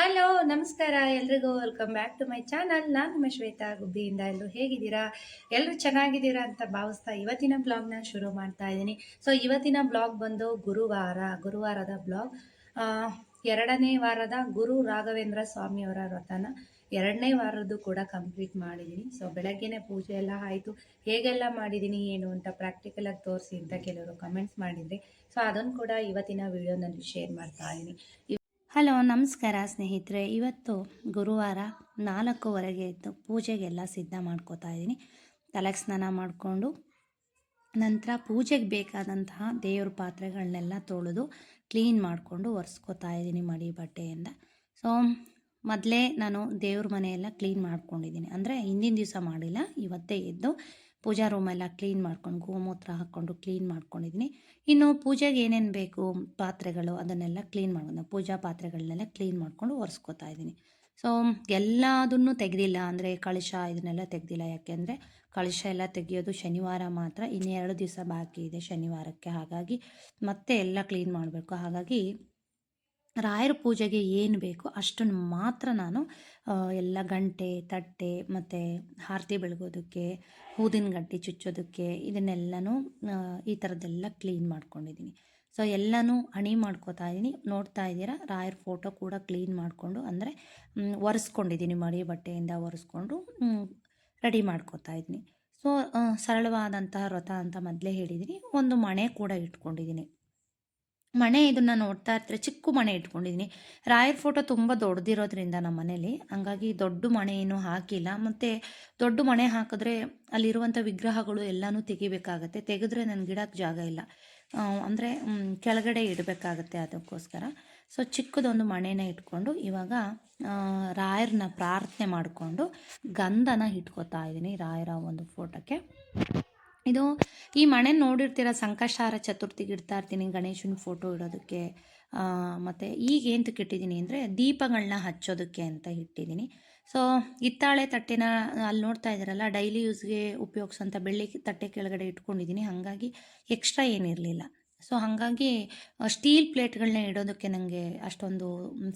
Hello ನಮಸ್ಕಾರ. ಎಲ್ರಿಗೂ welcome back to my channel ನಾನು ನಿಮ್ಮ ಶ್ವೇತಾ ಗುಬ್ಬಿಯಿಂದ. ಎಲ್ಲರೂ ಹೇಗಿದ್ದೀರಾ? ಎಲ್ಲರೂ ಚೆನ್ನಾಗಿದ್ದೀರಾ ಅಂತ ಭಾವಿಸ್ತಾ ಇವತ್ತಿನ ಬ್ಲಾಗ್ನ ಶುರು ಮಾಡ್ತಾ ಇದ್ದೀನಿ. ಸೊ ಇವತ್ತಿನ ಬ್ಲಾಗ್ ಬಂದು ಗುರುವಾರ, ಗುರುವಾರದ ಬ್ಲಾಗ್ ಎರಡನೇ ವಾರದ ಗುರು ರಾಘವೇಂದ್ರ ಸ್ವಾಮಿಯವರ ವ್ರತನ ಎರಡನೇ ವಾರದ್ದು ಕೂಡ ಕಂಪ್ಲೀಟ್ ಮಾಡಿದ್ದೀನಿ. ಸೊ ಬೆಳಗ್ಗೆನೇ ಪೂಜೆ ಎಲ್ಲ ಆಯಿತು. ಹೇಗೆಲ್ಲ ಮಾಡಿದ್ದೀನಿ, ಏನು ಅಂತ ಪ್ರಾಕ್ಟಿಕಲಾಗಿ ತೋರಿಸಿ ಅಂತ ಕೆಲವರು ಕಮೆಂಟ್ಸ್ ಮಾಡಿದ್ರಿ. ಸೊ ಅದನ್ನು ಕೂಡ ಇವತ್ತಿನ ವಿಡಿಯೋನಲ್ಲಿ ಶೇರ್ ಮಾಡ್ತಾ ಇದ್ದೀನಿ. ಹಲೋ, ನಮಸ್ಕಾರ ಸ್ನೇಹಿತರೆ. ಇವತ್ತು ಗುರುವಾರ ನಾಲ್ಕೂವರೆಗೆ ಎದ್ದು ಪೂಜೆಗೆಲ್ಲ ಸಿದ್ಧ ಮಾಡ್ಕೋತಾ ಇದ್ದೀನಿ. ತಲೆಗೆ ಸ್ನಾನ ಮಾಡಿಕೊಂಡು ನಂತರ ಪೂಜೆಗೆ ಬೇಕಾದಂತಹ ದೇವ್ರ ಪಾತ್ರೆಗಳನ್ನೆಲ್ಲ ತೊಳೆದು ಕ್ಲೀನ್ ಮಾಡಿಕೊಂಡು ಒರೆಸ್ಕೋತಾ ಇದ್ದೀನಿ ಮಡಿ ಬಟ್ಟೆಯಿಂದ. ಸೊ, ಮೊದಲೇ ನಾನು ದೇವ್ರ ಮನೆಯೆಲ್ಲ ಕ್ಲೀನ್ ಮಾಡ್ಕೊಂಡಿದ್ದೀನಿ. ಅಂದರೆ ಹಿಂದಿನ ದಿವಸ ಮಾಡಿಲ್ಲ, ಇವತ್ತೇ ಎದ್ದು ಪೂಜಾ ರೂಮೆಲ್ಲ ಕ್ಲೀನ್ ಮಾಡ್ಕೊಂಡು, ಗೋಮೂತ್ರ ಹಾಕ್ಕೊಂಡು ಕ್ಲೀನ್ ಮಾಡ್ಕೊಂಡಿದ್ದೀನಿ ಇನ್ನು ಪೂಜೆಗೆ ಏನೇನು ಬೇಕು, ಪಾತ್ರೆಗಳು ಅದನ್ನೆಲ್ಲ ಕ್ಲೀನ್ ಮಾಡ್ಕೊಂಡು ಪೂಜಾ ಪಾತ್ರೆಗಳನ್ನೆಲ್ಲ ಕ್ಲೀನ್ ಮಾಡ್ಕೊಂಡು ಒರೆಸ್ಕೊತಾ ಇದ್ದೀನಿ ಸೊ ಎಲ್ಲದನ್ನು ತೆಗೆದಿಲ್ಲ, ಅಂದರೆ ಕಳಶ ಇದನ್ನೆಲ್ಲ ತೆಗೆದಿಲ್ಲ. ಯಾಕೆಂದರೆ ಕಳಶ ಎಲ್ಲ ತೆಗೆಯೋದು ಶನಿವಾರ ಮಾತ್ರ ಇನ್ನೆರಡು ದಿವಸ ಬಾಕಿ ಇದೆ ಶನಿವಾರಕ್ಕೆ. ಹಾಗಾಗಿ ಮತ್ತೆ ಎಲ್ಲ ಕ್ಲೀನ್ ಮಾಡಬೇಕು. ಹಾಗಾಗಿ ರಾಯರ ಪೂಜೆಗೆ ಏನು ಬೇಕು ಅಷ್ಟನ್ನು ಮಾತ್ರ ನಾನು ಎಲ್ಲ ಗಂಟೆ, ತಟ್ಟೆ, ಮತ್ತು ಆರತಿ ಬೆಳಗೋದಕ್ಕೆ ಹೂದಿನ ಗಡ್ಡೆ ಚುಚ್ಚೋದಕ್ಕೆ, ಇದನ್ನೆಲ್ಲನೂ ಈ ಥರದ್ದೆಲ್ಲ ಕ್ಲೀನ್ ಮಾಡ್ಕೊಂಡಿದ್ದೀನಿ. ಸೊ ಎಲ್ಲನೂ ಹಣಿ ಮಾಡ್ಕೋತಾ ಇದ್ದೀನಿ ನೋಡ್ತಾ ಇದ್ದೀರಾ, ರಾಯರ ಫೋಟೋ ಕೂಡ ಕ್ಲೀನ್ ಮಾಡಿಕೊಂಡು, ಅಂದರೆ ಒರೆಸ್ಕೊಂಡಿದ್ದೀನಿ, ಮಡಿ ಬಟ್ಟೆಯಿಂದ ಒರೆಸ್ಕೊಂಡು ರೆಡಿ ಮಾಡ್ಕೋತಾ ಇದ್ದೀನಿ. ಸೊ ಸರಳವಾದಂತಹ ವ್ರತ ಅಂತ ಮೊದಲೇ ಹೇಳಿದ್ದೀನಿ ಒಂದು ಮಣೆ ಕೂಡ ಇಟ್ಕೊಂಡಿದ್ದೀನಿ ಮಣೆ ಇದನ್ನು ನೋಡ್ತಾ ಇರ್ತಾರೆ, ಚಿಕ್ಕ ಮಣೆ ಇಟ್ಕೊಂಡಿದ್ದೀನಿ ರಾಯರ್ ಫೋಟೋ ತುಂಬ ದೊಡ್ಡದಿರೋದ್ರಿಂದ ನಮ್ಮ ಮನೇಲಿ. ಹಂಗಾಗಿ ದೊಡ್ಡ ಮಣೆ ಏನು ಹಾಕಿಲ್ಲ. ಮತ್ತು ದೊಡ್ಡ ಮಣೆ ಹಾಕಿದ್ರೆ ಅಲ್ಲಿರುವಂಥ ವಿಗ್ರಹಗಳು ಎಲ್ಲನೂ ತೆಗಿಬೇಕಾಗತ್ತೆ. ತೆಗೆದ್ರೆ ನನ್ನ ಗಿಡಕ್ಕೆ ಜಾಗ ಇಲ್ಲ. ಅಂದರೆ ಕೆಳಗಡೆ ಇಡಬೇಕಾಗತ್ತೆ ಅದಕ್ಕೋಸ್ಕರ. ಸೊ ಚಿಕ್ಕದೊಂದು ಮಣೆನ ಇಟ್ಕೊಂಡು ಇವಾಗ ರಾಯರನ್ನ ಪ್ರಾರ್ಥನೆ ಮಾಡಿಕೊಂಡು ಗಂಧನ ಇಟ್ಕೋತಾ ಇದ್ದೀನಿ ರಾಯರ ಒಂದು ಫೋಟೋಕ್ಕೆ ಇದು ಈ ಮಣೆ ನೋಡಿರ್ತೀರ ಸಂಕಷ್ಟಾರ ಚತುರ್ಥಿಗೆ ಇಡ್ತಾ ಇರ್ತೀನಿ ಗಣೇಶನ ಫೋಟೋ ಇಡೋದಕ್ಕೆ. ಮತ್ತು ಈಗ ಏನಕ್ಕೆ ಇಟ್ಟಿದ್ದೀನಿ ಅಂದರೆ ದೀಪಗಳನ್ನ ಹಚ್ಚೋದಕ್ಕೆ ಅಂತ ಇಟ್ಟಿದ್ದೀನಿ. ಸೊ ಹಿತ್ತಾಳೆ ತಟ್ಟೆನ ಅಲ್ಲಿ ನೋಡ್ತಾ ಇದ್ದೀರಲ್ಲ ಡೈಲಿ ಯೂಸ್ಗೆ ಉಪಯೋಗಿಸೋಂಥ ಬೆಳ್ಳಿ ತಟ್ಟೆ ಕೆಳಗಡೆ ಇಟ್ಕೊಂಡಿದ್ದೀನಿ. ಹಾಗಾಗಿ ಎಕ್ಸ್ಟ್ರಾ ಏನಿರಲಿಲ್ಲ. ಸೊ ಹಾಗಾಗಿ ಸ್ಟೀಲ್ ಪ್ಲೇಟ್ಗಳನ್ನ ಇಡೋದಕ್ಕೆ ನನಗೆ ಅಷ್ಟೊಂದು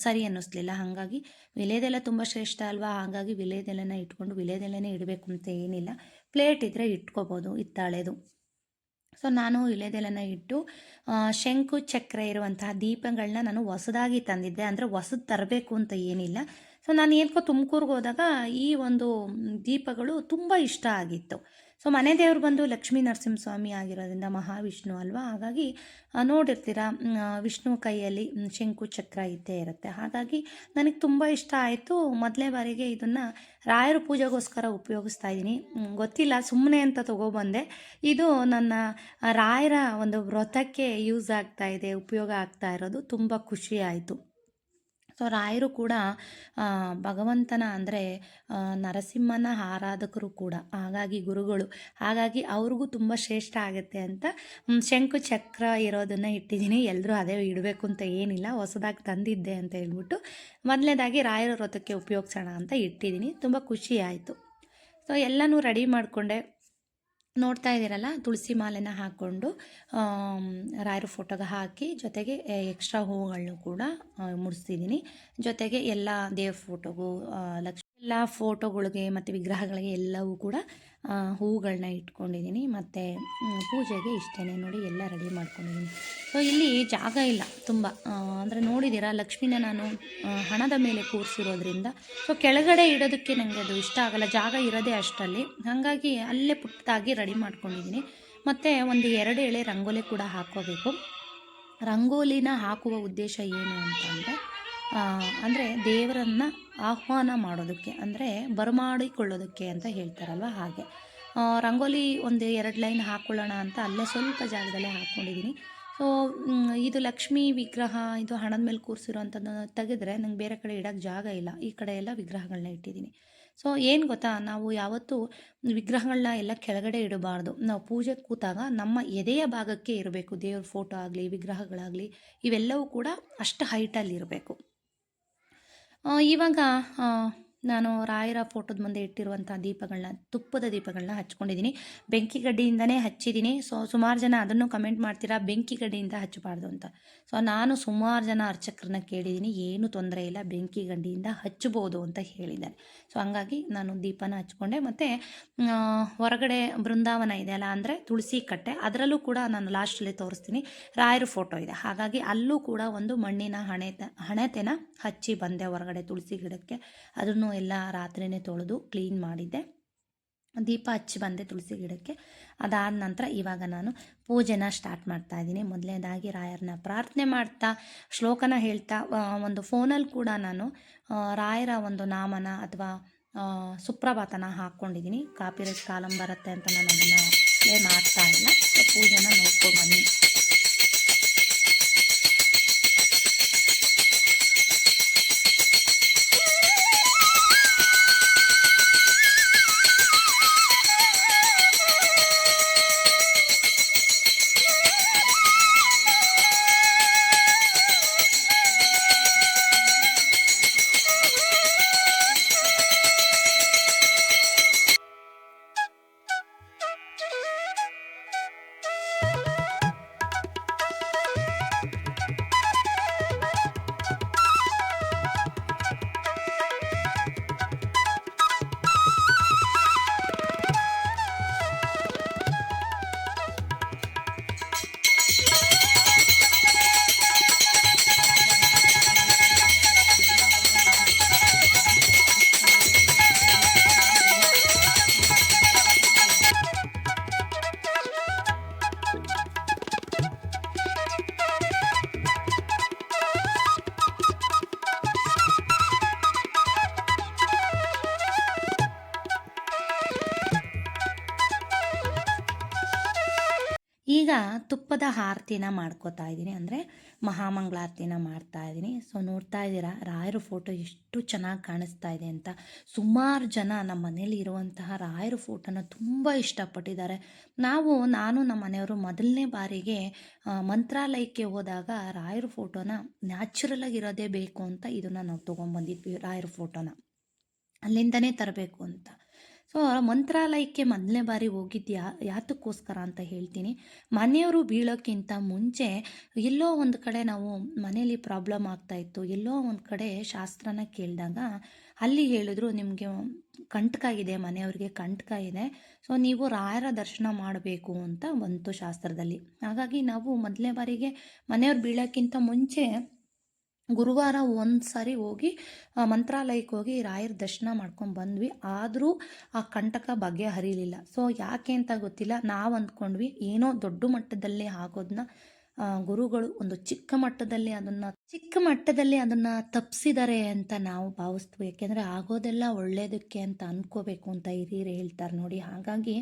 ಸರಿ ಅನ್ನಿಸ್ಲಿಲ್ಲ. ಹಾಗಾಗಿ, ವಿಲೇದೆಲ್ಲ ತುಂಬ ಶ್ರೇಷ್ಠ ಅಲ್ವಾ? ಹಾಗಾಗಿ ವಿಲೇದೆಲೆನ ಇಟ್ಕೊಂಡು ವಿಲೇದೆಲೆನೇ ಇಡಬೇಕು ಅಂತ ಏನಿಲ್ಲ. ಪ್ಲೇಟ್ ಇದ್ದರೆ ಇಟ್ಕೋಬೋದು ಹಿತ್ತಾಳೆದು. ಸೊ ನಾನು ಇಳೆದೆಲೆನ ಇಟ್ಟು ಶಂಕು, ಚಕ್ರ ಇರುವಂತಹ ದೀಪಗಳನ್ನ ನಾನು ಹೊಸದಾಗಿ ತಂದಿದ್ದೆ. ಅಂದರೆ ಹೊಸದು ತರಬೇಕು ಅಂತ ಏನಿಲ್ಲ. ಸೊ ನಾನು ಏನ್ಕೋ ತುಮಕೂರ್ಗೆ ಹೋದಾಗ ಈ ಒಂದು ದೀಪಗಳು ತುಂಬ ಇಷ್ಟ ಆಗಿತ್ತು. ಸೊ ಮನೆ ದೇವರು ಬಂದು ಲಕ್ಷ್ಮೀ ನರಸಿಂಹಸ್ವಾಮಿ ಆಗಿರೋದ್ರಿಂದ ಮಹಾವಿಷ್ಣು ಅಲ್ವಾ? ಹಾಗಾಗಿ ನೋಡಿರ್ತೀರ ವಿಷ್ಣು ಕೈಯಲ್ಲಿ ಶಂಕು ಚಕ್ರ ಇದ್ದೇ ಇರುತ್ತೆ. ಹಾಗಾಗಿ ನನಗೆ ತುಂಬ ಇಷ್ಟ ಆಯಿತು. ಮೊದಲೇ ಬಾರಿಗೆ ಇದನ್ನು ರಾಯರ ಪೂಜೆಗೋಸ್ಕರ ಉಪಯೋಗಿಸ್ತಾ ಇದ್ದೀನಿ ಗೊತ್ತಿಲ್ಲ ಸುಮ್ಮನೆ ಅಂತ ತೊಗೊಬಂದೆ. ಇದು ನನ್ನ ರಾಯರ ಒಂದು ವ್ರತಕ್ಕೆ ಯೂಸ್ ಆಗ್ತಾ ಇದೆ, ಉಪಯೋಗ ಆಗ್ತಾ ಇರೋದು. ತುಂಬ ಖುಷಿ ಆಯಿತು. ಸೊ ರಾಯರು ಕೂಡ ಭಗವಂತನ ಅಂದರೆ ನರಸಿಂಹನ ಆರಾಧಕರು ಕೂಡ. ಹಾಗಾಗಿ ಗುರುಗಳು. ಹಾಗಾಗಿ ಅವ್ರಿಗೂ ತುಂಬ ಶ್ರೇಷ್ಠ ಆಗುತ್ತೆ ಅಂತ ಶಂಕು ಚಕ್ರ ಇರೋದನ್ನು ಇಟ್ಟಿದ್ದೀನಿ. ಎಲ್ಲರೂ ಅದೇ ಇಡಬೇಕು ಅಂತ ಏನಿಲ್ಲ. ಹೊಸದಾಗಿ ತಂದಿದ್ದೆ ಅಂತ ಹೇಳ್ಬಿಟ್ಟು, ಮೊದಲನೇದಾಗಿ ರಾಯರ ವ್ರತಕ್ಕೆ ಉಪಯೋಗಿಸೋಣ ಅಂತ ಇಟ್ಟಿದ್ದೀನಿ. ತುಂಬ ಖುಷಿ ಆಯಿತು. ಸೊ ಎಲ್ಲನೂ ರೆಡಿ ಮಾಡಿಕೊಂಡೆ. ನೋಡ್ತಾ ಇದ್ದೀರಲ್ಲ? ತುಳಸಿ ಮಾಲೆನ ಹಾಕ್ಕೊಂಡು ರಾಯರ ಫೋಟೋಗೆ ಹಾಕಿ, ಜೊತೆಗೆ ಎಕ್ಸ್ಟ್ರಾ ಹೂವುಗಳನ್ನು ಕೂಡ ಮುಡಿಸ್ತಿದ್ದೀನಿ. ಜೊತೆಗೆ ಎಲ್ಲ ದೇವ್ರ ಫೋಟೋಗೂ ಲಕ್ಷ್ಮಿ ಎಲ್ಲ ಫೋಟೋಗಳಿಗೆ ಮತ್ತು ವಿಗ್ರಹಗಳಿಗೆ ಎಲ್ಲವೂ ಕೂಡ ಹೂಗಳನ್ನ ಇಟ್ಕೊಂಡಿದ್ದೀನಿ ಮತ್ತು ಪೂಜೆಗೆ ಇಷ್ಟೇ ನೋಡಿ, ಎಲ್ಲ ರೆಡಿ ಮಾಡ್ಕೊಂಡಿದ್ದೀನಿ ಸೊ ಇಲ್ಲಿ ಜಾಗ ಇಲ್ಲ ತುಂಬ. ಅಂದರೆ ನೋಡಿದ್ದೀರಾ, ಲಕ್ಷ್ಮಿನ ನಾನು ಹಣದ ಮೇಲೆ ಕೂರಿಸಿರೋದ್ರಿಂದ. ಸೊ ಕೆಳಗಡೆ ಇಡೋದಕ್ಕೆ ನನಗೆ ಅದು ಇಷ್ಟ ಆಗಲ್ಲ. ಜಾಗ ಇರೋದೇ ಅಷ್ಟರಲ್ಲಿ. ಹಾಗಾಗಿ ಅಲ್ಲೇ ಪುಟ್ಟದಾಗಿ ರೆಡಿ ಮಾಡ್ಕೊಂಡಿದ್ದೀನಿ ಮತ್ತು ಒಂದು ಎರಡು ಎಳೆ ರಂಗೋಲಿ ಕೂಡ ಹಾಕ್ಕೋಬೇಕು. ರಂಗೋಲಿನ ಹಾಕುವ ಉದ್ದೇಶ ಏನು ಅಂತಂದರೆ ಅಂದರೆ ದೇವರನ್ನು ಆಹ್ವಾನ ಮಾಡೋದಕ್ಕೆ, ಅಂದರೆ ಬರಮಾಡಿಕೊಳ್ಳೋದಕ್ಕೆ ಅಂತ ಹೇಳ್ತಾರಲ್ವ ಹಾಗೆ. ರಂಗೋಲಿ ಒಂದು ಎರಡು ಲೈನ್ ಹಾಕ್ಕೊಳ್ಳೋಣ ಅಂತ ಅಲ್ಲೇ ಸ್ವಲ್ಪ ಜಾಗದಲ್ಲೇ ಹಾಕ್ಕೊಂಡಿದ್ದೀನಿ. ಸೊ ಇದು ಲಕ್ಷ್ಮೀ ವಿಗ್ರಹ, ಇದು ಹಣದ ಮೇಲೆ ಕೂರಿಸಿರೋಂಥದ್ದು ತೆಗೆದ್ರೆ ನಂಗೆ ಬೇರೆ ಕಡೆ ಇಡೋಕ್ಕೆ ಜಾಗ ಇಲ್ಲ. ಈ ಕಡೆ ಎಲ್ಲ ವಿಗ್ರಹಗಳನ್ನ ಇಟ್ಟಿದ್ದೀನಿ. ಸೊ ಏನು ಗೊತ್ತಾ, ನಾವು ಯಾವತ್ತೂ ವಿಗ್ರಹಗಳನ್ನ ಎಲ್ಲ ಕೆಳಗಡೆ ಇಡಬಾರ್ದು. ನಾವು ಪೂಜೆ ಕೂತಾಗ ನಮ್ಮ ಎದೆಯ ಭಾಗಕ್ಕೆ ಇರಬೇಕು. ದೇವ್ರ ಫೋಟೋ ಆಗಲಿ, ವಿಗ್ರಹಗಳಾಗಲಿ, ಇವೆಲ್ಲವೂ ಕೂಡ ಅಷ್ಟು ಹೈಟಲ್ಲಿ ಇರಬೇಕು. ಇವಾಗ ನಾನು ರಾಯರ ಫೋಟೋದ ಮುಂದೆ ಇಟ್ಟಿರುವಂಥ ದೀಪಗಳನ್ನ ತುಪ್ಪದ ದೀಪಗಳನ್ನ ಹಚ್ಕೊಂಡಿದ್ದೀನಿ. ಬೆಂಕಿ ಗಡ್ಡಿಯಿಂದನೇ ಹಚ್ಚಿದ್ದೀನಿ. ಸೊ, ಸುಮಾರು ಜನ ಅದನ್ನು ಕಮೆಂಟ್ ಮಾಡ್ತೀರಾ? ಬೆಂಕಿ ಗಡ್ಡಿಯಿಂದ ಹಚ್ಚಬಾರ್ದು ಅಂತ. ಸೊ, ನಾನು ಸುಮಾರು ಜನ ಅರ್ಚಕರನ್ನ ಕೇಳಿದ್ದೀನಿ. ಏನು ತೊಂದರೆ ಇಲ್ಲ, ಬೆಂಕಿ ಗಡ್ಡಿಯಿಂದ ಹಚ್ಚಬೋದು ಅಂತ ಹೇಳಿದ್ದಾರೆ. ಸೊ, ಹಂಗಾಗಿ ನಾನು ದೀಪನ ಹಚ್ಕೊಂಡೆ. ಮತ್ತು ಹೊರಗಡೆ ಬೃಂದಾವನ ಇದೆ ಅಲ್ಲ ಅಂದರೆ ತುಳಸಿ ಕಟ್ಟೆ, ಅದರಲ್ಲೂ ಕೂಡ ನಾನು ಲಾಸ್ಟಲ್ಲಿ ತೋರಿಸ್ತೀನಿ. ರಾಯರ ಫೋಟೋ ಇದೆ. ಹಾಗಾಗಿ ಅಲ್ಲೂ ಕೂಡ ಒಂದು ಮಣ್ಣಿನ ಹಣೆ ಹಣೆತೆನ ಹಚ್ಚಿ ಬಂದೆ ಹೊರಗಡೆ ತುಳಸಿ ಗಿಡಕ್ಕೆ. ಅದನ್ನು ಎಲ್ಲ ರಾತ್ರಿನೇ ತೊಳೆದು ಕ್ಲೀನ್ ಮಾಡಿದ್ದೆ. ದೀಪ ಹಚ್ಚಿ ಬಂದೆ ತುಳಸಿ ಗಿಡಕ್ಕೆ. ಅದಾದ ನಂತರ ಇವಾಗ ನಾನು ಪೂಜೆನ ಸ್ಟಾರ್ಟ್ ಮಾಡ್ತಾ ಇದ್ದೀನಿ. ಮೊದಲನೇದಾಗಿ ರಾಯರನ್ನ ಪ್ರಾರ್ಥನೆ ಮಾಡ್ತಾ, ಶ್ಲೋಕನ ಹೇಳ್ತಾ ಒಂದು ಫೋನಲ್ಲಿ ಕೂಡ ನಾನು ರಾಯರ ಒಂದು ನಾಮನ ಅಥವಾ ಸುಪ್ರಭಾತನ ಹಾಕ್ಕೊಂಡಿದ್ದೀನಿ. ಕಾಪಿರೈಟ್ ಕಾಲಂ ಬರುತ್ತೆ ಅಂತ ನಾನು ಅದನ್ನು ಪ್ಲೇ ಮಾಡ್ತಾ ಇಲ್ಲ. ಪೂಜೆನ ನೋಡ್ಕೊಂಡು ಬನ್ನಿ. ತುಪ್ಪದ ಆರತಿನ ಮಾಡ್ಕೋತಾ ಇದ್ದೀನಿ. ಅಂದರೆ ಮಹಾಮಂಗಳಾರತಿನ ಮಾಡ್ತಾ ಇದ್ದೀನಿ. ಸೊ ನೋಡ್ತಾ ಇದ್ದೀರಾ? ರಾಯರ ಫೋಟೋ ಎಷ್ಟು ಚೆನ್ನಾಗಿ ಕಾಣಿಸ್ತಾ ಇದೆ ಅಂತ. ಸುಮಾರು ಜನ ನಮ್ಮ ಮನೇಲಿ ಇರುವಂತಹ ರಾಯರ ಫೋಟೋನ ತುಂಬ ಇಷ್ಟಪಟ್ಟಿದ್ದಾರೆ. ನಾವು, ನಾನು ನಮ್ಮ ಮನೆಯವರು ಮೊದಲನೇ ಬಾರಿಗೆ ಮಂತ್ರಾಲಯಕ್ಕೆ ಹೋದಾಗ ರಾಯರ ಫೋಟೋನ ನ್ಯಾಚುರಲ್ ಆಗಿರೋದೇ ಬೇಕು ಅಂತ ಇದನ್ನು ನಾವು ತೊಗೊಂಬಂದಿದ್ವಿ, ರಾಯರ ಫೋಟೋನ ಅಲ್ಲಿಂದನೇ ತರಬೇಕು ಅಂತ. ಸೊ, ಮಂತ್ರಾಲಯಕ್ಕೆ ಮೊದಲನೇ ಬಾರಿ ಹೋಗಿದ್ದು ಯಾ, ಯಾತಕ್ಕೋಸ್ಕರ ಅಂತ ಹೇಳ್ತೀನಿ. ಮನೆಯವರು ಬೀಳೋಕ್ಕಿಂತ ಮುಂಚೆ ಎಲ್ಲೋ ಒಂದು ಕಡೆ ನಾವು ಮನೆಯಲ್ಲಿ ಪ್ರಾಬ್ಲಮ್ ಆಗ್ತಾಯಿತ್ತು ಎಲ್ಲೋ ಒಂದು ಕಡೆ ಶಾಸ್ತ್ರನ ಕೇಳಿದಾಗ ಅಲ್ಲಿ ಹೇಳಿದ್ರು ನಿಮಗೆ ಕಂಟಕ ಇದೆ, ಮನೆಯವ್ರಿಗೆ ಕಂಟಕ ಇದೆ. ಸೊ, ನೀವು ರಾಯರ ದರ್ಶನ ಮಾಡಬೇಕು ಅಂತ ಬಂತು ಶಾಸ್ತ್ರದಲ್ಲಿ. ಹಾಗಾಗಿ ನಾವು ಮೊದಲನೇ ಬಾರಿಗೆ ಮನೆಯವ್ರು ಬೀಳೋಕ್ಕಿಂತ ಮುಂಚೆ ಗುರುವಾರ ಒಂದು ಸಾರಿ ಹೋಗಿ ಮಂತ್ರಾಲಯಕ್ಕೆ ಹೋಗಿ ರಾಯರ ದರ್ಶನ ಮಾಡ್ಕೊಂಡು ಬಂದ್ವಿ. ಆದರೂ ಆ ಕಂಟಕ ಬಗ್ಗೆ ಹರಿಲಿಲ್ಲ. ಸೊ ಯಾಕೆ ಅಂತ ಗೊತ್ತಿಲ್ಲ. ನಾವು ಅಂದ್ಕೊಂಡ್ವಿ, ಏನೋ ದೊಡ್ಡ ಮಟ್ಟದಲ್ಲಿ ಆಗೋದನ್ನ ಗುರುಗಳು ಒಂದು ಚಿಕ್ಕ ಮಟ್ಟದಲ್ಲಿ ಅದನ್ನು, ಚಿಕ್ಕ ಮಟ್ಟದಲ್ಲಿ ಅದನ್ನು ತಪ್ಪಿಸಿದ್ದಾರೆ ಅಂತ ನಾವು ಭಾವಿಸ್ತೀವಿ. ಯಾಕೆಂದರೆ ಆಗೋದೆಲ್ಲ ಒಳ್ಳೆಯದಕ್ಕೆ ಅಂತ ಅಂದ್ಕೋಬೇಕು ಅಂತ ಹಿರಿಯರು ಹೇಳ್ತಾರೆ ನೋಡಿ. ಹಾಗಾಗಿ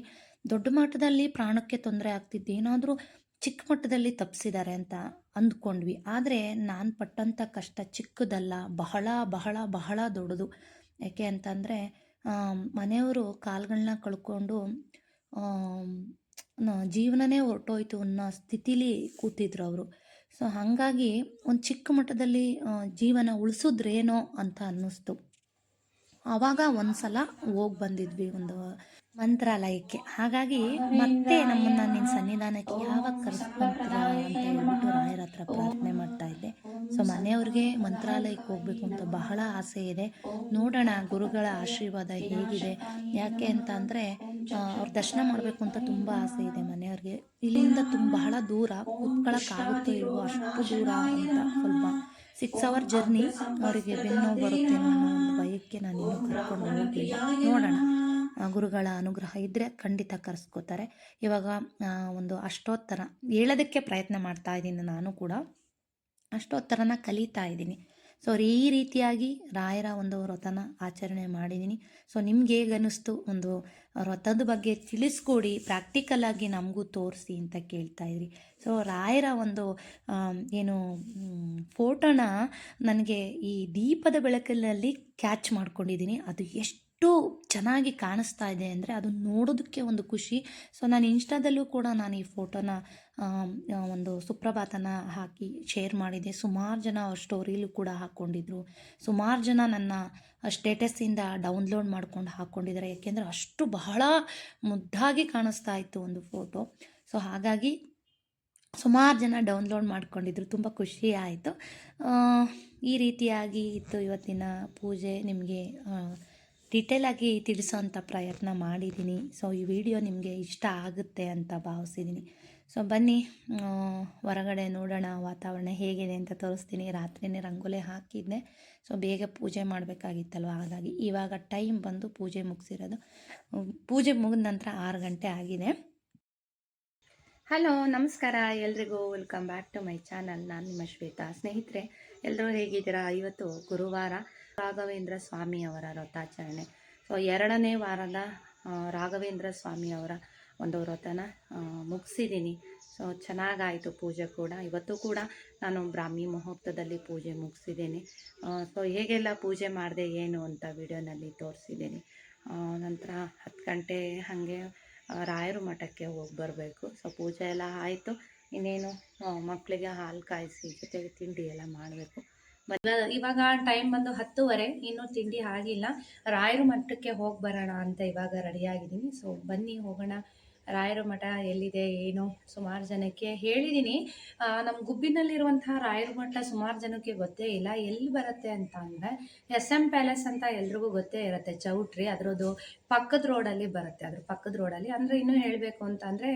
ದೊಡ್ಡ ಮಟ್ಟದಲ್ಲಿ ಪ್ರಾಣಕ್ಕೆ ತೊಂದರೆ ಆಗ್ತಿತ್ತು. ಏನಾದರೂ ಚಿಕ್ಕ ಮಟ್ಟದಲ್ಲಿ ತಪ್ಪಿಸಿದ್ದಾರೆ ಅಂತ ಅಂದ್ಕೊಂಡ್ವಿ. ಆದರೆ ನಾನು ಪಟ್ಟಂಥ ಕಷ್ಟ ಚಿಕ್ಕದಲ್ಲ, ಬಹಳ ಬಹಳ ಬಹಳ ದೊಡ್ಡದು. ಯಾಕೆ ಅಂತಂದರೆ ಮನೆಯವರು ಕಾಲುಗಳನ್ನ ಕಳ್ಕೊಂಡು ಜೀವನನೇ ಹೊರಟೋಯ್ತು ಅನ್ನೋ ಸ್ಥಿತಿಲಿ ಕೂತಿದ್ರು ಅವರು. ಸೊ, ಹಾಗಾಗಿ ಒಂದು ಚಿಕ್ಕ ಮಟ್ಟದಲ್ಲಿ ಜೀವನ ಉಳಿಸಿದ್ರೇನೋ ಅಂತ ಅನ್ನಿಸ್ತು. ಆವಾಗ ಒಂದ್ಸಲ ಹೋಗಿ ಬಂದಿದ್ವಿ ಒಂದು ಮಂತ್ರಾಲಯಕ್ಕೆ. ಹಾಗಾಗಿ ಮತ್ತೆ ನಮ್ಮನ್ನ ನಿನ್ನ ಸನ್ನಿಧಾನಕ್ಕೆ ಯಾವಾಗ ಕರೆಸ್ಕೊಂತೀರಾ ಅಂತ ಹೇಳ್ಬಿಟ್ಟು ರಾಯರ ಹತ್ರ ಪ್ರಾರ್ಥನೆ ಮಾಡ್ತಾ ಇದ್ದೆ. ಸೊ ಮನೆಯವ್ರಿಗೆ ಮಂತ್ರಾಲಯಕ್ಕೆ ಹೋಗ್ಬೇಕು ಅಂತ ಬಹಳ ಆಸೆ ಇದೆ. ನೋಡೋಣ ಗುರುಗಳ ಆಶೀರ್ವಾದ ಹೇಗಿದೆ. ಯಾಕೆ ಅಂತ ಅಂದರೆ ಅವ್ರ ದರ್ಶನ ಮಾಡಬೇಕು ಅಂತ ತುಂಬ ಆಸೆ ಇದೆ ಮನೆಯವ್ರಿಗೆ. ಇಲ್ಲಿಂದ ತುಂಬ ಬಹಳ ದೂರ ಕೂತ್ಕೊಳ್ಳೋಕ್ಕಾಗುತ್ತೋ ಇಲ್ವೋ ಅಷ್ಟು ದೂರ ಅಂತ ಸ್ವಲ್ಪ ಸಿಕ್ಸ್ ಅವರ್ ಜರ್ನಿ ಅವರಿಗೆ ಬೆನ್ನು ಬರುತ್ತೆ ಅನ್ನೋ ಒಂದು ನಾನು ಇನ್ನೂ ಕರ್ಕೊಂಡು ಹೋಗಲಿಲ್ಲ. ನೋಡೋಣ. ಗುರುಗಳ ಅನುಗ್ರಹ ಇದ್ದರೆ ಖಂಡಿತ ಕರೆಸ್ಕೋತಾರೆ. ಇವಾಗ ಒಂದು ಅಷ್ಟೋತ್ತರ ಹೇಳೋದಕ್ಕೆ ಪ್ರಯತ್ನ ಮಾಡ್ತಾ ಇದ್ದೀನಿ ನಾನು ಕೂಡ. ಅಷ್ಟೋತ್ತರನ ಕಲಿತಾ ಇದ್ದೀನಿ. ಸೊ ಈ ರೀತಿಯಾಗಿ ರಾಯರ ಒಂದು ವ್ರತನ ಆಚರಣೆ ಮಾಡಿದ್ದೀನಿ. ಸೊ ನಿಮ್ಗೆ ಹೇಗೆ ಅನ್ನಿಸ್ತು ಒಂದು ವ್ರತದ ಬಗ್ಗೆ ತಿಳಿಸ್ಕೊಡಿ ಪ್ರಾಕ್ಟಿಕಲ್ ಆಗಿ ನಮಗೂ ತೋರಿಸಿ ಅಂತ ಕೇಳ್ತಾ ಇದ್ರಿ. ಸೊ ರಾಯರ ಒಂದು ಏನು ಫೋಟೋನ ನನಗೆ ಈ ದೀಪದ ಬೆಳಕಿನಲ್ಲಿ ಕ್ಯಾಚ್ ಮಾಡ್ಕೊಂಡಿದ್ದೀನಿ. ಅದು ಎಷ್ಟು ಎಷ್ಟು ಚೆನ್ನಾಗಿ ಕಾಣಿಸ್ತಾ ಇದೆ ಅಂದರೆ ಅದು ನೋಡೋದಕ್ಕೆ ಒಂದು ಖುಷಿ. ಸೊ ನಾನು ಇನ್ಸ್ಟಾದಲ್ಲೂ ಕೂಡ ನಾನು ಈ ಫೋಟೋನ ಒಂದು ಸುಪ್ರಭಾತನ ಹಾಕಿ ಶೇರ್ ಮಾಡಿದೆ. ಸುಮಾರು ಜನ ಅವ್ರ ಸ್ಟೋರಿಲೂ ಕೂಡ ಹಾಕ್ಕೊಂಡಿದ್ರು ಸುಮಾರು ಜನ ನನ್ನ ಸ್ಟೇಟಸ್ಸಿಂದ ಡೌನ್ಲೋಡ್ ಮಾಡ್ಕೊಂಡು ಹಾಕ್ಕೊಂಡಿದ್ದಾರೆ ಯಾಕೆಂದರೆ ಅಷ್ಟು ಬಹಳ ಮುದ್ದಾಗಿ ಕಾಣಿಸ್ತಾ ಇತ್ತು ಒಂದು ಫೋಟೋ ಸೊ ಹಾಗಾಗಿ ಸುಮಾರು ಜನ ಡೌನ್ಲೋಡ್ ಮಾಡ್ಕೊಂಡಿದ್ರು. ತುಂಬ ಖುಷಿ ಆಯಿತು. ಈ ರೀತಿಯಾಗಿ ಇತ್ತು ಇವತ್ತಿನ ಪೂಜೆ. ನಿಮಗೆ ಡೀಟೇಲಾಗಿ ತಿಳಿಸೋಂಥ ಪ್ರಯತ್ನ ಮಾಡಿದ್ದೀನಿ. ಸೊ ಈ ವಿಡಿಯೋ ನಿಮಗೆ ಇಷ್ಟ ಆಗುತ್ತೆ ಅಂತ ಭಾವಿಸಿದ್ದೀನಿ. ಸೊ ಬನ್ನಿ ಹೊರಗಡೆ ನೋಡೋಣ ವಾತಾವರಣ ಹೇಗಿದೆ ಅಂತ ತೋರಿಸ್ತೀನಿ. ರಾತ್ರಿನೇ ರಂಗೋಲೆ ಹಾಕಿದ್ದೆ. ಸೊ ಬೇಗ ಪೂಜೆ ಮಾಡಬೇಕಾಗಿತ್ತಲ್ವ? ಹಾಗಾಗಿ ಇವಾಗ ಟೈಮ್ ಬಂದು ಪೂಜೆ ಮುಗಿಸಿರೋದು. ಪೂಜೆ ಮುಗಿದ ನಂತರ ಆರು ಗಂಟೆ ಆಗಿದೆ. ಹಲೋ ನಮಸ್ಕಾರ. ಎಲ್ರಿಗೂ welcome back to my channel ನಾನು ನಿಮ್ಮ ಶ್ವೇತಾ. ಸ್ನೇಹಿತರೆ ಎಲ್ಲರೂ ಹೇಗಿದ್ದೀರಾ? ಇವತ್ತು ಗುರುವಾರ. ರಾಘವೇಂದ್ರ ಸ್ವಾಮಿಯವರ ವ್ರತಾಚರಣೆ ಸೊ ಎರಡನೇ ವಾರದ ರಾಘವೇಂದ್ರ ಸ್ವಾಮಿಯವರ ಒಂದು ವ್ರತನ ಮುಗಿಸಿದ್ದೀನಿ. ಸೊ ಚೆನ್ನಾಗಾಯಿತು ಪೂಜೆ ಕೂಡ. ಇವತ್ತು ಕೂಡ ನಾನು ಬ್ರಾಹ್ಮಿ ಮುಹೂರ್ತದಲ್ಲಿ ಪೂಜೆ ಮುಗಿಸಿದ್ದೀನಿ. ಸೊ ಹೇಗೆಲ್ಲ ಪೂಜೆ ಮಾಡಿದೆ, ಏನು ಅಂತ ವಿಡಿಯೋನಲ್ಲಿ ತೋರಿಸಿದ್ದೀನಿ. ನಂತರ ಹತ್ತು ಗಂಟೆ ಹಾಗೆ ರಾಯರ ಮಠಕ್ಕೆ ಹೋಗಿ ಬರಬೇಕು. ಸೊ ಪೂಜೆ ಎಲ್ಲ ಆಯಿತು. ಇನ್ನೇನು ಮಕ್ಕಳಿಗೆ ಹಾಲು ಕಾಯಿಸಿ ಜೊತೆಗೆ ತಿಂಡಿ ಎಲ್ಲ ಮಾಡಬೇಕು. ಇವಾಗ ಟೈಮ್ ಬಂದು ಹತ್ತುವರೆ, ಇನ್ನೂ ತಿಂಡಿ ಆಗಿಲ್ಲ. ರಾಯರ ಮಠಕ್ಕೆ ಹೋಗಿ ಬರೋಣ ಅಂತ ಇವಾಗ ರೆಡಿಯಾಗಿದ್ದೀನಿ ಸೊ ಬನ್ನಿ, ಹೋಗೋಣ. ರಾಯರ ಮಠ ಎಲ್ಲಿದೆ, ಏನು? ಸುಮಾರು ಜನಕ್ಕೆ ಹೇಳಿದ್ದೀನಿ ನಮ್ಮ ಗುಬ್ಬಿನಲ್ಲಿರುವಂತಹ ರಾಯರ ಮಠ ಸುಮಾರು ಜನಕ್ಕೆ ಗೊತ್ತೇ ಇಲ್ಲ. ಎಲ್ಲಿ ಬರುತ್ತೆ ಅಂತ ಅಂದರೆ, ಎಸ್ ಎಂ ಪ್ಯಾಲೇಸ್ ಅಂತ ಎಲ್ರಿಗೂ ಗೊತ್ತೇ ಇರುತ್ತೆ. ಚೌಟ್ರಿ, ಅದರದ್ದು ಪಕ್ಕದ ರೋಡಲ್ಲಿ ಬರುತ್ತೆ. ಅದ್ರ ಪಕ್ಕದ ರೋಡಲ್ಲಿ. ಅಂದರೆ ಇನ್ನೂ ಹೇಳಬೇಕು ಅಂತಂದರೆ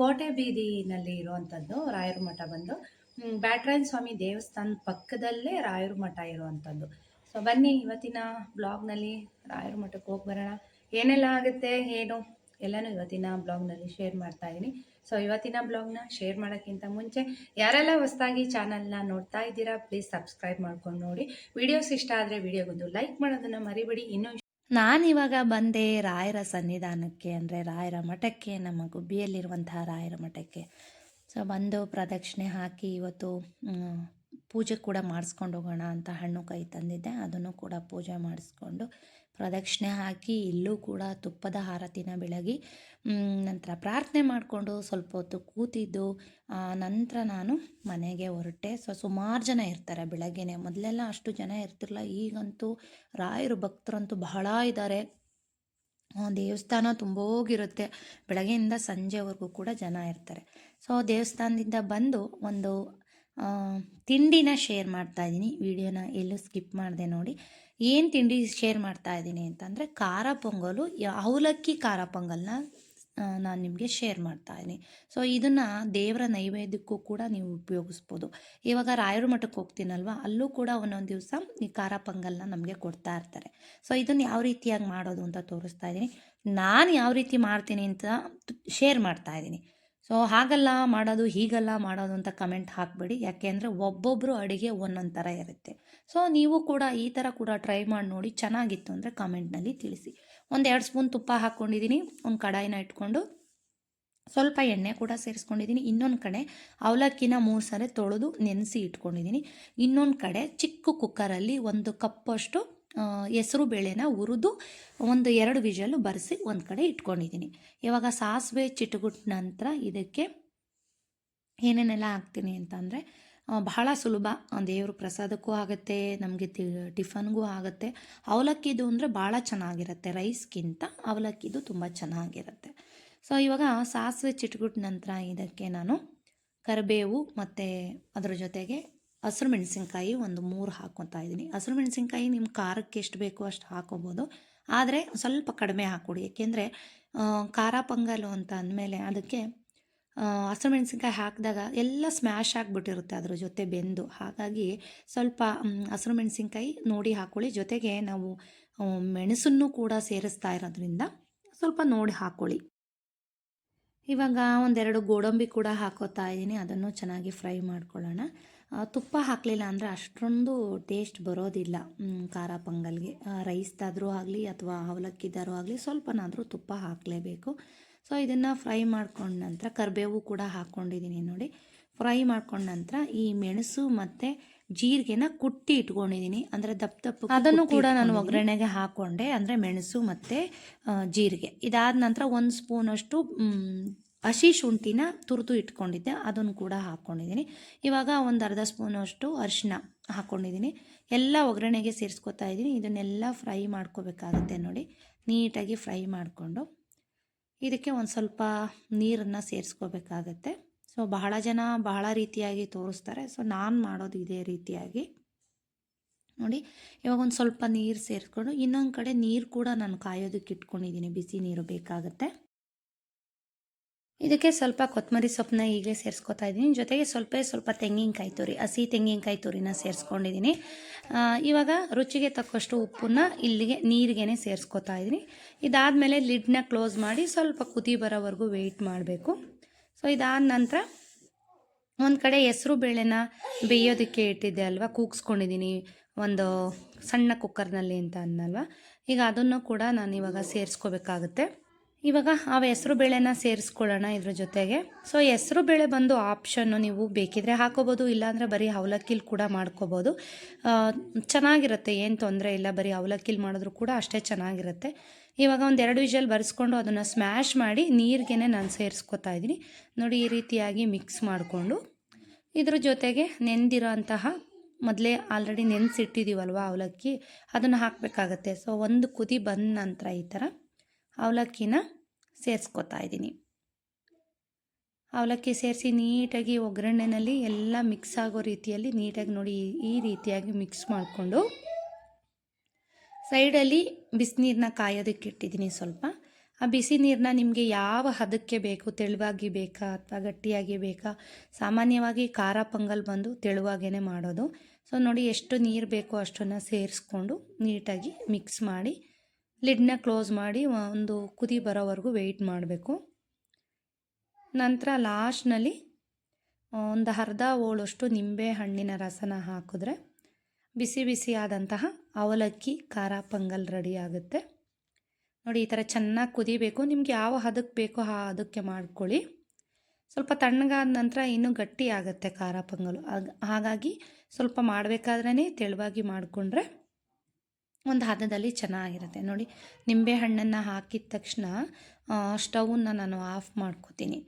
ಕೋಟೆ ಬೀದಿನಲ್ಲಿ ಇರುವಂಥದ್ದು ರಾಯರ ಮಠ ಬಂದು. ಬ್ಯಾಟ್ರಾಯನ್ ಸ್ವಾಮಿ ದೇವಸ್ಥಾನ ಪಕ್ಕದಲ್ಲೇ ರಾಯರ ಮಠ ಇರುವಂಥದ್ದು. ಸೊ ಬನ್ನಿ ಇವತ್ತಿನ ಬ್ಲಾಗ್ನಲ್ಲಿ ರಾಯರ ಮಠಕ್ಕೆ ಹೋಗಿ ಬರೋಣ. ಏನೆಲ್ಲ ಆಗುತ್ತೆ, ಏನು? ಎಲ್ಲನೂ ಇವತ್ತಿನ ಬ್ಲಾಗ್ನಲ್ಲಿ ಶೇರ್ ಮಾಡ್ತಾ ಇದ್ದೀನಿ ಸೊ ಇವತ್ತಿನ ಬ್ಲಾಗ್ನ ಶೇರ್ ಮಾಡೋಕ್ಕಿಂತ ಮುಂಚೆ ಯಾರೆಲ್ಲ ಹೊಸದಾಗಿ ಚಾನಲ್ನ ನೋಡ್ತಾ ಇದ್ದೀರಾ ಪ್ಲೀಸ್ ಸಬ್ಸ್ಕ್ರೈಬ್ ಮಾಡ್ಕೊಂಡು ನೋಡಿ. ವಿಡಿಯೋಸ್ ಇಷ್ಟ ಆದರೆ ವಿಡಿಯೋಗೊಂದು ಲೈಕ್ ಮಾಡೋದನ್ನು ಮರಿಬೇಡಿ. ಇನ್ನೂ ನಾನಿವಾಗ ಬಂದೆ ರಾಯರ ಸನ್ನಿಧಾನಕ್ಕೆ, ಅಂದರೆ ರಾಯರ ಮಠಕ್ಕೆ, ನಮ್ಮ ಗುಬ್ಬಿಯಲ್ಲಿರುವಂತಹ ರಾಯರ ಮಠಕ್ಕೆ. ಸೊ ಬಂದು ಪ್ರದಕ್ಷಿಣೆ ಹಾಕಿ ಇವತ್ತು ಪೂಜೆ ಕೂಡ ಮಾಡಿಸ್ಕೊಂಡು ಹೋಗೋಣ ಅಂತ ಹಣ್ಣು ಕೈ ತಂದಿದ್ದೆ. ಅದನ್ನು ಕೂಡ ಪೂಜೆ ಮಾಡಿಸ್ಕೊಂಡು ಪ್ರದಕ್ಷಿಣೆ ಹಾಕಿ ಇಲ್ಲೂ ಕೂಡ ತುಪ್ಪದ ಆರತಿನ ಬೆಳಗಿ ನಂತರ ಪ್ರಾರ್ಥನೆ ಮಾಡಿಕೊಂಡು ಸ್ವಲ್ಪ ಹೊತ್ತು ಕೂತಿದ್ದು ನಂತರ ನಾನು ಮನೆಗೆ ಹೊರಟೆ. ಸೊ ಸುಮಾರು ಜನ ಇರ್ತಾರೆ ಬೆಳಗ್ಗೆನೆ. ಮೊದಲೆಲ್ಲ ಅಷ್ಟು ಜನ ಇರ್ತಿರಲ್ಲ ಈಗಂತೂ ರಾಯರು ಭಕ್ತರಂತೂ ಬಹಳ ಇದ್ದಾರೆ ದೇವಸ್ಥಾನ ತುಂಬೋಗಿರುತ್ತೆ. ಬೆಳಗ್ಗೆಯಿಂದ ಸಂಜೆವರೆಗೂ ಕೂಡ ಜನ ಇರ್ತಾರೆ. ಸೊ ದೇವಸ್ಥಾನದಿಂದ ಬಂದು ಒಂದು ತಿಂಡಿನ ಶೇರ್ ಮಾಡ್ತಾ ಇದ್ದೀನಿ. ವಿಡಿಯೋನ ಎಲ್ಲೂ ಸ್ಕಿಪ್ ಮಾಡಿದೆ ನೋಡಿ. ಏನು ತಿಂಡಿ ಶೇರ್ ಮಾಡ್ತಾ ಇದ್ದೀನಿ ಅಂತಂದರೆ, ಖಾರ ಪೊಂಗಲು ಅವಲಕ್ಕಿ ಖಾರ ಪೊಂಗಲ್ನ ನಾನು ನಿಮಗೆ ಶೇರ್ ಮಾಡ್ತಾ ಇದ್ದೀನಿ. ಸೊ ಇದನ್ನು ದೇವರ ನೈವೇದ್ಯಕ್ಕೂ ಕೂಡ ನೀವು ಉಪಯೋಗಿಸ್ಬೋದು. ಇವಾಗ ರಾಯರು ಮಠಕ್ಕೆ ಹೋಗ್ತೀನಲ್ವ, ಅಲ್ಲೂ ಕೂಡ ಒಂದೊಂದು ದಿವಸ ಈ ಖಾರ ಪೊಂಗಲ್ನ ನಮಗೆ ಕೊಡ್ತಾ ಇರ್ತಾರೆ. ಸೊ ಇದನ್ನು ಯಾವ ರೀತಿಯಾಗಿ ಮಾಡೋದು ಅಂತ ತೋರಿಸ್ತಾ ಇದ್ದೀನಿ. ನಾನು ಯಾವ ರೀತಿ ಮಾಡ್ತೀನಿ ಅಂತ ಶೇರ್ ಮಾಡ್ತಾ ಇದ್ದೀನಿ. ಸೊ ಹಾಗಲ್ಲ ಮಾಡೋದು, ಹೀಗಲ್ಲ ಮಾಡೋದು ಅಂತ ಕಮೆಂಟ್ ಹಾಕಬೇಡಿ. ಯಾಕೆಂದರೆ ಒಬ್ಬೊಬ್ಬರು ಅಡುಗೆ ಒಂದೊಂದು ಥರ ಇರುತ್ತೆ. ಸೊ ನೀವು ಕೂಡ ಈ ಥರ ಕೂಡ ಟ್ರೈ ಮಾಡಿ ನೋಡಿ ಚೆನ್ನಾಗಿತ್ತು ಅಂದರೆ ಕಮೆಂಟ್ನಲ್ಲಿ ತಿಳಿಸಿ. ಒಂದು ಎರಡು ಸ್ಪೂನ್ ತುಪ್ಪ ಹಾಕ್ಕೊಂಡಿದ್ದೀನಿ ಒಂದು ಕಡಾಯಿನ ಇಟ್ಕೊಂಡು ಸ್ವಲ್ಪ ಎಣ್ಣೆ ಕೂಡ ಸೇರಿಸ್ಕೊಂಡಿದ್ದೀನಿ ಇನ್ನೊಂದು ಕಡೆ ಅವಲಕ್ಕಿನ ಮೂರು ಸಾರಿ ತೊಳೆದು ನೆನೆಸಿ ಇಟ್ಕೊಂಡಿದ್ದೀನಿ ಇನ್ನೊಂದು ಕಡೆ ಚಿಕ್ಕ ಕುಕ್ಕರಲ್ಲಿ ಒಂದು ಕಪ್ಪಷ್ಟು ಹೆಸರು ಬೇಳೆನ ಹುರಿದು ಒಂದು ಎರಡು ವಿಜಲು ಬರೆಸಿ ಒಂದು ಕಡೆ ಇಟ್ಕೊಂಡಿದ್ದೀನಿ. ಇವಾಗ ಸಾಸಿವೆ ಚಿಟುಗುಟ್ ನಂತರ ಇದಕ್ಕೆ ಏನೇನೆಲ್ಲ ಹಾಕ್ತೀನಿ ಅಂತಂದರೆ ಬಹಳ ಸುಲಭ. ದೇವ್ರ ಪ್ರಸಾದಕ್ಕೂ ಆಗುತ್ತೆ, ನಮಗೆ ಟಿಫನ್ಗೂ ಆಗುತ್ತೆ. ಅವಲಕ್ಕಿದು ಅಂದರೆ ಭಾಳ ಚೆನ್ನಾಗಿರುತ್ತೆ, ರೈಸ್ಗಿಂತ ಅವಲಕ್ಕಿದು ತುಂಬ ಚೆನ್ನಾಗಿರುತ್ತೆ. ಸೊ, ಇವಾಗ ಸಾಸಿವೆ ಚಿಟ್ಗುಟ್ ನಂತರ ಇದಕ್ಕೆ ನಾನು ಕರಿಬೇವು ಮತ್ತು ಅದರ ಜೊತೆಗೆ ಹಸಿರು ಮೆಣಸಿನ್ಕಾಯಿ ಒಂದು ಮೂರು ಹಾಕ್ಕೊತಾ ಇದ್ದೀನಿ. ಹಸಿರು ಮೆಣಸಿನ್ಕಾಯಿ ನಿಮ್ಮ ಖಾರಕ್ಕೆ ಎಷ್ಟು ಬೇಕೋ ಅಷ್ಟು ಹಾಕೋಬೋದು. ಆದರೆ ಸ್ವಲ್ಪ ಕಡಿಮೆ ಹಾಕ್ಕೊಡಿ. ಏಕೆಂದರೆ ಖಾರ ಪೊಂಗಲು ಅಂತ ಅಂದಮೇಲೆ ಅದಕ್ಕೆ ಹಸಿರು ಮೆಣಸಿನ್ಕಾಯಿ ಹಾಕಿದಾಗ ಎಲ್ಲ ಸ್ಮ್ಯಾಶ್ ಆಗಿಬಿಟ್ಟಿರುತ್ತೆ ಅದ್ರ ಜೊತೆ ಬೆಂದು. ಹಾಗಾಗಿ ಸ್ವಲ್ಪ ಹಸಿರು ಮೆಣಸಿನ್ಕಾಯಿ ನೋಡಿ ಹಾಕ್ಕೊಳ್ಳಿ ಜೊತೆಗೆ ನಾವು ಮೆಣಸನ್ನು ಕೂಡ ಸೇರಿಸ್ತಾ ಇರೋದ್ರಿಂದ ಸ್ವಲ್ಪ ನೋಡಿ ಹಾಕ್ಕೊಳ್ಳಿ ಇವಾಗ ಒಂದೆರಡು ಗೋಡಂಬಿ ಕೂಡ ಹಾಕೋತಾ ಇದ್ದೀನಿ. ಅದನ್ನು ಚೆನ್ನಾಗಿ ಫ್ರೈ ಮಾಡ್ಕೊಳ್ಳೋಣ. ತುಪ್ಪ ಹಾಕಲಿಲ್ಲ ಅಂದರೆ ಅಷ್ಟೊಂದು ಟೇಸ್ಟ್ ಬರೋದಿಲ್ಲ. ಖಾರ ಪೊಂಗಲ್ಗೆ. ರೈಸ್ದಾದರೂ ಆಗಲಿ ಅಥವಾ ಅವಲಕ್ಕಿದಾದ್ರೂ ಆಗಲಿ ಸ್ವಲ್ಪನಾದರೂ ತುಪ್ಪ ಹಾಕಲೇಬೇಕು. ಸೊ ಇದನ್ನು ಫ್ರೈ ಮಾಡ್ಕೊಂಡ ನಂತರ ಕರಿಬೇವು ಕೂಡ ಹಾಕ್ಕೊಂಡಿದ್ದೀನಿ ನೋಡಿ. ಫ್ರೈ ಮಾಡ್ಕೊಂಡ ನಂತರ ಈ ಮೆಣಸು ಮತ್ತು ಜೀರಿಗೆನ ಕುಟ್ಟಿ ಇಟ್ಕೊಂಡಿದ್ದೀನಿ ಅಂದರೆ ದಪ್ಪ ದಪ್ಪ ಅದನ್ನು ಕೂಡ ನಾನು ಒಗ್ಗರಣೆಗೆ ಹಾಕ್ಕೊಂಡೆ ಅಂದರೆ ಮೆಣಸು ಮತ್ತು ಜೀರಿಗೆ. ಇದಾದ ನಂತರ ಒಂದು ಸ್ಪೂನಷ್ಟು ಹಸಿ ಶುಂಠಿನ ತುರಿದು ಇಟ್ಕೊಂಡಿದ್ದೆ, ಅದನ್ನು ಕೂಡ ಹಾಕ್ಕೊಂಡಿದ್ದೀನಿ. ಇವಾಗ ಒಂದು ಅರ್ಧ ಸ್ಪೂನಷ್ಟು ಅರಿಶಿನ ಹಾಕ್ಕೊಂಡಿದ್ದೀನಿ. ಎಲ್ಲ ಒಗ್ಗರಣೆಗೆ ಸೇರಿಸ್ಕೊತಾ ಇದ್ದೀನಿ. ಇದನ್ನೆಲ್ಲ ಫ್ರೈ ಮಾಡ್ಕೋಬೇಕಾಗುತ್ತೆ ನೋಡಿ. ನೀಟಾಗಿ ಫ್ರೈ ಮಾಡಿಕೊಂಡು ಇದಕ್ಕೆ ಒಂದು ಸ್ವಲ್ಪ ನೀರನ್ನು ಸೇರಿಸ್ಕೋಬೇಕಾಗತ್ತೆ. ಸೊ, ಬಹಳ ಜನ ಬಹಳ ರೀತಿಯಾಗಿ ತೋರಿಸ್ತಾರೆ. ಸೊ, ನಾನು ಮಾಡೋದು ಇದೇ ರೀತಿಯಾಗಿ. ನೋಡಿ, ಇವಾಗ ಒಂದು ಸ್ವಲ್ಪ ನೀರು ಸೇರಿಸ್ಕೊಂಡು ಇನ್ನೊಂದು ಕಡೆ ನೀರು ಕೂಡ ನಾನು ಕಾಯೋದಕ್ಕೆ ಇಟ್ಕೊಂಡಿದ್ದೀನಿ. ಬಿಸಿ ನೀರು ಬೇಕಾಗುತ್ತೆ. ಇದಕ್ಕೆ ಸ್ವಲ್ಪ ಕೊತ್ತಂಬರಿ ಸೊಪ್ಪನ್ನ ಈಗಲೇ ಸೇರಿಸ್ಕೊತಾ ಇದ್ದೀನಿ. ಜೊತೆಗೆ ಸ್ವಲ್ಪ ಸ್ವಲ್ಪ ತೆಂಗಿನಕಾಯಿ ತುರಿ, ಹಸಿ ತೆಂಗಿನಕಾಯಿ ತುರಿನ ಸೇರಿಸ್ಕೊಂಡಿದ್ದೀನಿ. ಇವಾಗ ರುಚಿಗೆ ತಕ್ಕಷ್ಟು ಉಪ್ಪನ್ನ ಇಲ್ಲಿಗೆ ನೀರಿಗೆ ಸೇರಿಸ್ಕೊತಾ ಇದ್ದೀನಿ. ಇದಾದಮೇಲೆ ಲಿಡ್ನ ಕ್ಲೋಸ್ ಮಾಡಿ ಸ್ವಲ್ಪ ಕುದಿ ಬರೋವರೆಗೂ ವೆಯ್ಟ್ ಮಾಡಬೇಕು. ಸೊ ಇದಾದ ನಂತರ ಒಂದು ಕಡೆ ಹೆಸರು ಬೇಳೆನ ಬೇಯೋದಕ್ಕೆ ಇಟ್ಟಿದ್ದೆ ಅಲ್ವಾ? ಕೂಗಿಸ್ಕೊಂಡಿದ್ದೀನಿ ಒಂದು ಸಣ್ಣ ಕುಕ್ಕರ್ನಲ್ಲಿ ಅಂತ ಅನ್ನಲ್ವ ಈಗ ಅದನ್ನು ಕೂಡ ನಾನು ಇವಾಗ ಸೇರಿಸ್ಕೋಬೇಕಾಗುತ್ತೆ. ಇವಾಗ ಆ ಹೆಸರು ಬೇಳೆನ ಸೇರಿಸ್ಕೊಳ್ಳೋಣ ಇದ್ರ ಜೊತೆಗೆ. ಸೊ ಹೆಸರು ಬೇಳೆ ಬಂದು ಆಪ್ಷನ್ನು ನೀವು ಬೇಕಿದ್ರೆ ಹಾಕೋಬೋದು, ಇಲ್ಲಾಂದರೆ ಬರೀ ಅವಲಕ್ಕಿಲಿ ಕೂಡ ಮಾಡ್ಕೋಬೋದು. ಚೆನ್ನಾಗಿರುತ್ತೆ, ಏನು ತೊಂದರೆ ಇಲ್ಲ, ಬರೀ ಅವಲಕ್ಕಿಲಿ ಮಾಡಿದ್ರು ಕೂಡ ಅಷ್ಟೇ ಚೆನ್ನಾಗಿರುತ್ತೆ. ಇವಾಗ ಒಂದು ಎರಡು ವಿಷಲ್ ಬರೆಸ್ಕೊಂಡು ಅದನ್ನು ಸ್ಮ್ಯಾಶ್ ಮಾಡಿ ನೀರಿಗೆ ನಾನು ಸೇರಿಸ್ಕೊತಾ ಇದ್ದೀನಿ. ನೋಡಿ, ಈ ರೀತಿಯಾಗಿ ಮಿಕ್ಸ್ ಮಾಡಿಕೊಂಡು. ಇದ್ರ ಜೊತೆಗೆ ನೆಂದಿರೋ ಅಂತಹ ಮೊದಲೇ ಆಲ್ರೆಡಿ ನೆನೆಸಿಟ್ಟಿದ್ದೀವಲ್ವ ಅವಲಕ್ಕಿ? ಅದನ್ನು ಹಾಕಬೇಕಾಗತ್ತೆ. ಸೊ ಒಂದು ಕುದಿ ಬಂದ ನಂತರ ಈ ಥರ ಅವಲಕ್ಕಿನ ಸೇರಿಸ್ಕೊತಾ ಇದ್ದೀನಿ. ಅವಲಕ್ಕಿ ಸೇರಿಸಿ ನೀಟಾಗಿ ಒಗ್ಗರಣೆನಲ್ಲಿ ಎಲ್ಲ ಮಿಕ್ಸ್ ಆಗೋ ರೀತಿಯಲ್ಲಿ ನೀಟಾಗಿ ನೋಡಿ ಈ- ಈ ರೀತಿಯಾಗಿ ಮಿಕ್ಸ್ ಮಾಡಿಕೊಂಡು ಸೈಡಲ್ಲಿ ಬಿಸಿನೀರನ್ನ ಕಾಯೋದಕ್ಕೆ ಇಟ್ಟಿದ್ದೀನಿ ಸ್ವಲ್ಪ. ಆ ಬಿಸಿ ನೀರನ್ನ ನಿಮಗೆ ಯಾವ ಹದಕ್ಕೆ ಬೇಕು, ತೆಳುವಾಗಿ ಬೇಕಾ ಅಥವಾ ಗಟ್ಟಿಯಾಗಿ ಬೇಕಾ? ಸಾಮಾನ್ಯವಾಗಿ ಖಾರ ಪೊಂಗಲ್ ಬಂದು ತೆಳುವಾಗೇ ಮಾಡೋದು. ಸೊ ನೋಡಿ ಎಷ್ಟು ನೀರು ಬೇಕೋ ಅಷ್ಟನ್ನು ಸೇರಿಸ್ಕೊಂಡು ನೀಟಾಗಿ ಮಿಕ್ಸ್ ಮಾಡಿ ಲಿಡ್ನ ಕ್ಲೋಸ್ ಮಾಡಿ ಒಂದು ಕುದಿ ಬರೋವರೆಗೂ ವೆಯ್ಟ್ ಮಾಡಬೇಕು. ನಂತರ ಲಾಸ್ಟ್ನಲ್ಲಿ ಒಂದು ಅರ್ಧ ಹೋಳಷ್ಟು ನಿಂಬೆ ಹಣ್ಣಿನ ರಸನ ಹಾಕಿದ್ರೆ ಬಿಸಿ ಬಿಸಿ ಆದಂತಹ ಅವಲಕ್ಕಿ, ಖಾರ, ಪೊಂಗಲ್ ರೆಡಿ ಆಗುತ್ತೆ. ನೋಡಿ, ಈ ಥರ ಚೆನ್ನಾಗಿ ಕುದಿಬೇಕು. ನಿಮ್ಗೆ ಯಾವ ಹದಕ್ಕೆ ಬೇಕೋ ಆ ಹದಕ್ಕೆ ಮಾಡ್ಕೊಳ್ಳಿ. ಸ್ವಲ್ಪ ತಣ್ಣಗಾದ ನಂತರ ಇನ್ನೂ ಗಟ್ಟಿ ಆಗುತ್ತೆ ಖಾರ, ಪೊಂಗಲು. ಹಾಗ್- ಹಾಗಾಗಿ ಸ್ವಲ್ಪ ಮಾಡಬೇಕಾದ್ರೇ ತೆಳುವಾಗಿ ಮಾಡಿಕೊಂಡ್ರೆ ಒಂದು ಹದದಲ್ಲಿ ಚೆನ್ನಾಗಿರುತ್ತೆ. ನೋಡಿ ನಿಂಬೆ ಹಣ್ಣನ್ನು ಹಾಕಿದ ತಕ್ಷಣ ಸ್ಟವನ್ನ ನಾನು ಆಫ್ ಮಾಡ್ಕೋತೀನಿ.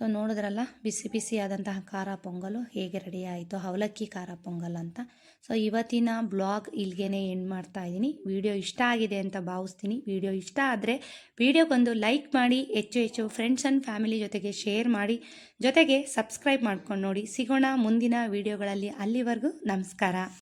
ಸೊ ನೋಡಿದ್ರಲ್ಲ, ಬಿಸಿ ಬಿಸಿ ಆದಂತಹ ಖಾರ ಪೊಂಗಲು ಹೇಗೆ ರೆಡಿ ಆಯಿತು ಅವಲಕ್ಕಿ ಖಾರ ಪೊಂಗಲ್ ಅಂತ. ಸೊ ಇವತ್ತಿನ ಬ್ಲಾಗ್ ಇಲ್ಲಿಗೆ ಎಂಡ್ ಮಾಡ್ತಾ ಇದ್ದೀನಿ. ವಿಡಿಯೋ ಇಷ್ಟ ಆಗಿದೆ ಅಂತ ಭಾವಿಸ್ತೀನಿ. ವಿಡಿಯೋ ಇಷ್ಟ ಆದರೆ ವಿಡಿಯೋಗೊಂದು ಲೈಕ್ ಮಾಡಿ, ಹೆಚ್ಚು ಹೆಚ್ಚು ಫ್ರೆಂಡ್ಸ್ ಆ್ಯಂಡ್ ಫ್ಯಾಮಿಲಿ ಜೊತೆಗೆ ಶೇರ್ ಮಾಡಿ, ಜೊತೆಗೆ ಸಬ್ಸ್ಕ್ರೈಬ್ ಮಾಡ್ಕೊಂಡು ನೋಡಿ. ಸಿಗೋಣ ಮುಂದಿನ ವಿಡಿಯೋಗಳಲ್ಲಿ ಅಲ್ಲಿವರೆಗೂ ನಮಸ್ಕಾರ.